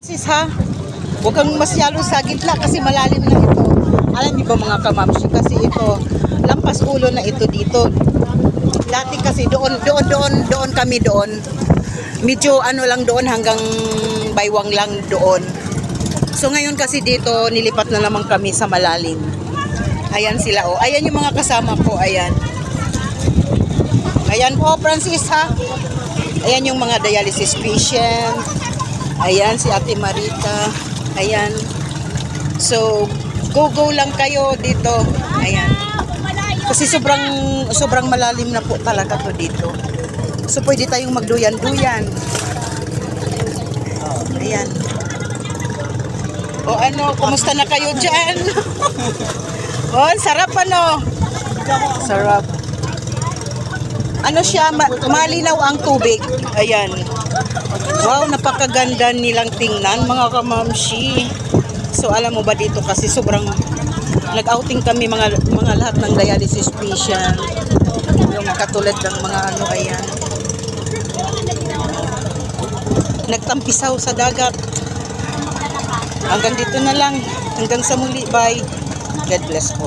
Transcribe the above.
Sis ha, huwag kang masyalo sa gitna kasi malalim na ito. Alam niyo ba mga kamamsi kasi ito, lampas ulo na ito dito. Dati kasi doon, doon, doon, doon kami doon. Medyo ano lang doon hanggang baywang lang doon. So ngayon kasi dito, nilipat na naman kami sa malalim. Ayan sila oh. Ayan yung mga kasama ko, ayan. Ayan po, Francis ha. Ayan yung mga dialysis patient. Ayan si Ate Marita. Ayan. So, go-go lang kayo dito. Ayan. Kasi sobrang sobrang malalim na po talaga to dito. So, pwede tayong magduyan-duyan. Ayan. O ano, kumusta na kayo dyan? o, sarap ano? Sarap. Ano siya, ma- malinaw ang tubig. Ayan. Wow, napakaganda nilang tingnan mga kamamshi. So alam mo ba dito kasi sobrang nag-outing kami mga mga lahat ng dialysis patient. Yung katulad ng mga ano ayan. Nagtampisaw sa dagat. Hanggang dito na lang. Hanggang sa muli. Bye. God bless po.